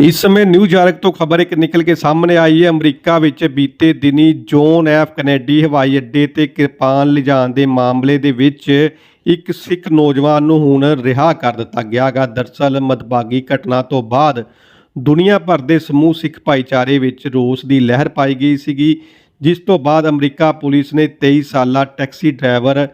ਇਸ ਸਮੇਂ ਨਿਊਯਾਰਕ ਤੋਂ ਖਬਰ ਇੱਕ ਨਿਕਲ ਕੇ ਸਾਹਮਣੇ ਆਈ ਹੈ। ਅਮਰੀਕਾ ਵਿੱਚ ਬੀਤੇ ਦਿਨੀ ਜੋਨ ਐਫ ਕੈਨੇਡੀ ਹਵਾਈ ਅੱਡੇ ਤੇ ਕਿਰਪਾਨ ਲਿਜਾਣ ਦੇ ਮਾਮਲੇ ਦੇ ਵਿੱਚ ਇੱਕ ਸਿੱਖ ਨੌਜਵਾਨ ਨੂੰ ਹੁਣ ਰਿਹਾ ਕਰ ਦਿੱਤਾ ਗਿਆਗਾ। ਦਰਸਲ ਮਦਭਾਗੀ ਘਟਨਾ ਤੋਂ ਬਾਅਦ ਦੁਨੀਆ ਭਰ ਦੇ ਸਮੂਹ ਸਿੱਖ ਭਾਈਚਾਰੇ ਵਿੱਚ ਰੋਸ ਦੀ ਲਹਿਰ ਪਾਈ ਗਈ ਸੀਗੀ, ਜਿਸ ਤੋਂ ਬਾਅਦ ਅਮਰੀਕਾ ਪੁਲਿਸ ਨੇ 23 ਸਾਲਾ ਟੈਕਸੀ ਡਰਾਈਵਰ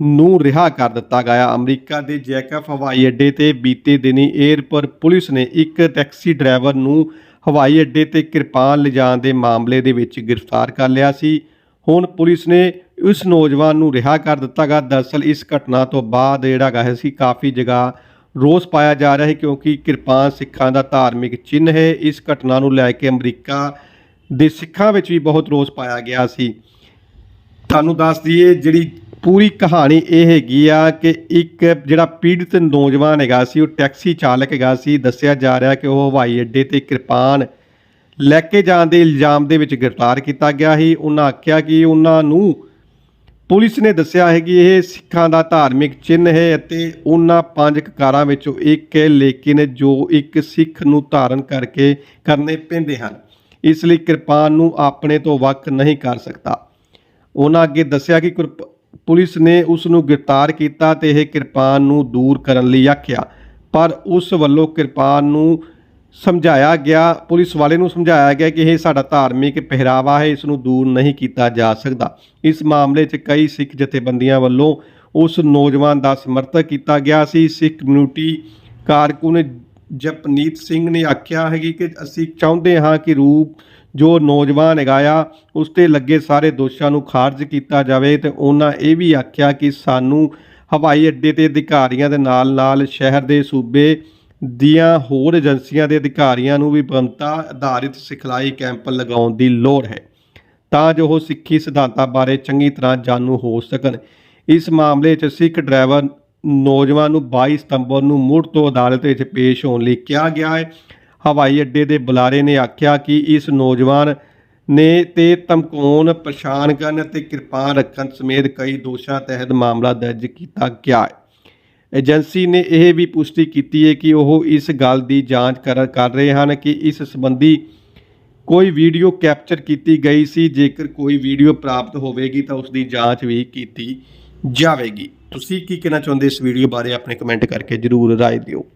ਨੂੰ ਰਿਹਾ ਕਰ ਦਿੱਤਾ ਗਿਆ। ਅਮਰੀਕਾ ਦੇ ਜੈਕਫ ਹਵਾਈ ਅੱਡੇ ਤੇ ਬੀਤੇ ਦਿਨੀ 에ਅਰਪੋਰਟ ਪੁਲਿਸ ਨੇ ਇੱਕ ਟੈਕਸੀ ਡਰਾਈਵਰ ਨੂੰ ਹਵਾਈ ਅੱਡੇ ਤੇ ਕਿਰਪਾਨ ਲਿਜਾਣ ਦੇ ਮਾਮਲੇ ਦੇ ਵਿੱਚ ਗ੍ਰਿਫਤਾਰ ਕਰ ਲਿਆ ਸੀ। ਹੁਣ ਪੁਲਿਸ ਨੇ ਉਸ ਨੌਜਵਾਨ ਨੂੰ ਰਿਹਾ ਕਰ ਦਿੱਤਾ ਗਾ ਦਰਅਸਲ ਇਸ ਘਟਨਾ ਤੋਂ ਬਾਅਦ ਜਿਹੜਾ ਗਾ ਸੀ, ਕਾਫੀ ਜਗ੍ਹਾ ਰੋਸ ਪਾਇਆ ਜਾ ਰਿਹਾ ਹੈ ਕਿਉਂਕਿ ਕਿਰਪਾਨ ਸਿੱਖਾਂ ਦਾ ਧਾਰਮਿਕ ਚਿੰਨ੍ਹ ਹੈ। ਇਸ ਘਟਨਾ ਨੂੰ ਲੈ ਕੇ ਅਮਰੀਕਾ ਦੇ ਸਿੱਖਾਂ ਵਿੱਚ ਵੀ ਬਹੁਤ ਰੋਸ ਪਾਇਆ ਗਿਆ ਸੀ। ਤੁਹਾਨੂੰ ਦੱਸ ਦਈਏ, ਜਿਹੜੀ ਪੂਰੀ ਕਹਾਣੀ ਇਹ ਹੈਗੀ ਆ ਕਿ ਇੱਕ ਜਿਹੜਾ ਪੀੜਤ ਨੌਜਵਾਨ ਹੈਗਾ ਸੀ, ਉਹ ਟੈਕਸੀ ਚਾਲਕ ਹੈਗਾ ਸੀ, ਦੱਸਿਆ ਜਾ ਰਿਹਾ ਕਿ ਉਹ ਹਵਾਈ ਅੱਡੇ ਤੇ ਕਿਰਪਾਨ ਲੈ ਕੇ ਜਾਣ ਦੇ ਇਲਜ਼ਾਮ ਦੇ ਵਿੱਚ ਗ੍ਰਿਫਤਾਰ ਕੀਤਾ ਗਿਆ ਸੀ। ਉਹਨਾਂ ਆਖਿਆ ਕਿ ਉਹਨਾਂ ਨੂੰ ਪੁਲਿਸ ਨੇ ਦੱਸਿਆ ਹੈ ਕਿ ਇਹ ਸਿੱਖਾਂ ਦਾ ਧਾਰਮਿਕ ਚਿੰਨ੍ਹ ਹੈ ਅਤੇ ਉਹਨਾਂ ਪੰਜ ਕਕਾਰਾਂ ਵਿੱਚੋਂ ਇੱਕ ਹੈ, ਲੇਕਿਨ ਜੋ ਇੱਕ ਸਿੱਖ ਨੂੰ ਧਾਰਨ ਕਰਕੇ ਕਰਨੇ ਪੈਂਦੇ ਹਨ, ਇਸ ਲਈ ਕਿਰਪਾਨ ਨੂੰ ਆਪਣੇ ਤੋਂ ਵੱਖ ਨਹੀਂ ਕਰ ਸਕਦਾ। ਉਹਨਾਂ ਅੱਗੇ ਦੱਸਿਆ ਕਿ ਕਿਰਪ- ਪੁਲਿਸ ਨੇ ਉਸ ਨੂੰ ਗ੍ਰਿਫਤਾਰ ਕੀਤਾ ਤੇ ਇਹ ਕਿਰਪਾਨ ਨੂੰ ਦੂਰ ਕਰਨ ਲਈ ਆਖਿਆ। ਪਰ ਉਸ ਵੱਲੋਂ ਕਿਰਪਾਨ ਨੂੰ ਸਮਝਾਇਆ ਗਿਆ, ਪੁਲਿਸ ਵਾਲੇ ਨੂੰ ਸਮਝਾਇਆ ਗਿਆ ਕਿ ਇਹ ਸਾਡਾ ਧਾਰਮਿਕ ਪਹਿਰਾਵਾ ਹੈ ਇਸ ਨੂੰ ਦੂਰ ਨਹੀਂ ਕੀਤਾ ਜਾ ਸਕਦਾ। ਇਸ ਮਾਮਲੇ 'ਚ ਕਈ ਸਿੱਖ ਜਥੇਬੰਦੀਆਂ ਵੱਲੋਂ ਉਸ ਨੌਜਵਾਨ ਦਾ ਸਮਰਥਨ ਕੀਤਾ ਗਿਆ ਸੀ। ਸਿੱਖ ਕਮਿਊਨਿਟੀ ਕਾਰਕੁਨ ਜਪਨੀਤ ਸਿੰਘ ਨੇ ਆਖਿਆ ਹੈ ਕਿ ਅਸੀਂ ਚਾਹੁੰਦੇ ਹਾਂ ਕਿ ਰੂਪ ਜੋ ਨੌਜਵਾਨ ਹੈਗਾ ਆ, ਉਸ ਤੇ ਲੱਗੇ ਸਾਰੇ ਦੋਸ਼ਾਂ ਨੂੰ ਖਾਰਜ ਕੀਤਾ ਜਾਵੇ ਤੇ ਉਹਨਾਂ ਇਹ ਵੀ ਆਖਿਆ ਕਿ ਸਾਨੂੰ ਹਵਾਈ ਅੱਡੇ ਤੇ ਅਧਿਕਾਰੀਆਂ ਦੇ ਨਾਲ ਨਾਲ ਸ਼ਹਿਰ ਦੇ ਸੂਬੇ ਦੀਆਂ ਹੋਰ ਏਜੰਸੀਆਂ ਦੇ ਅਧਿਕਾਰੀਆਂ ਨੂੰ ਵੀ ਬੰਤਾ ਆਧਾਰਿਤ ਸਿਖਲਾਈ ਕੈਂਪ ਲਗਾਉਣ ਦੀ ਲੋੜ ਹੈ ਤਾਂ ਜੋ ਉਹ ਸਿੱਖੀ ਸਿਧਾਂਤਾਂ ਬਾਰੇ ਚੰਗੀ ਤਰ੍ਹਾਂ ਜਾਣੂ ਹੋ ਸਕਣ। ਇਸ ਮਾਮਲੇ 'ਚ ਸਿੱਖ ਡਰਾਈਵਰ ਨੌਜਵਾਨ ਨੂੰ 22 ਸਤੰਬਰ ਨੂੰ ਮੁੜ ਤੋਂ ਅਦਾਲਤ ਵਿੱਚ ਪੇਸ਼ ਹੋਣ ਲਈ ਕਿਹਾ ਗਿਆ ਹੈ। ਹਵਾਈ ਅੱਡੇ ਦੇ ਬੁਲਾਰੇ ਨੇ ਆਖਿਆ ਕਿ ਇਸ ਨੌਜਵਾਨ ਨੇ ਤੇ ਧਮਕਾਉਣ ਪਛਾਣ ਕਰਨ ਅਤੇ ਕਿਰਪਾਨ ਰੱਖਣ ਸਮੇਤ ਕਈ ਦੋਸ਼ਾਂ ਤਹਿਤ ਮਾਮਲਾ ਦਰਜ ਕੀਤਾ ਗਿਆ ਹੈ। ਏਜੰਸੀ ਨੇ ਇਹ ਵੀ ਪੁਸ਼ਟੀ ਕੀਤੀ ਹੈ ਕਿ ਉਹ ਇਸ ਗੱਲ ਦੀ ਜਾਂਚ ਕਰ ਕਰ ਰਹੇ ਹਨ ਕਿ ਇਸ ਸੰਬੰਧੀ ਕੋਈ ਵੀਡੀਓ ਕੈਪਚਰ ਕੀਤੀ ਗਈ ਸੀ। ਜੇਕਰ ਕੋਈ ਵੀਡੀਓ ਪ੍ਰਾਪਤ ਹੋਵੇਗੀ ਤਾਂ ਉਸ ਦੀ ਜਾਂਚ ਵੀ ਕੀਤੀ ਜਾਵੇਗੀ। ਤੁਸੀਂ ਕੀ ਕਹਿਣਾ ਚਾਹੁੰਦੇ ਇਸ ਵੀਡੀਓ ਬਾਰੇ? ਆਪਣੇ ਕਮੈਂਟ ਕਰਕੇ ਜਰੂਰ ਰਾਏ ਦਿਓ।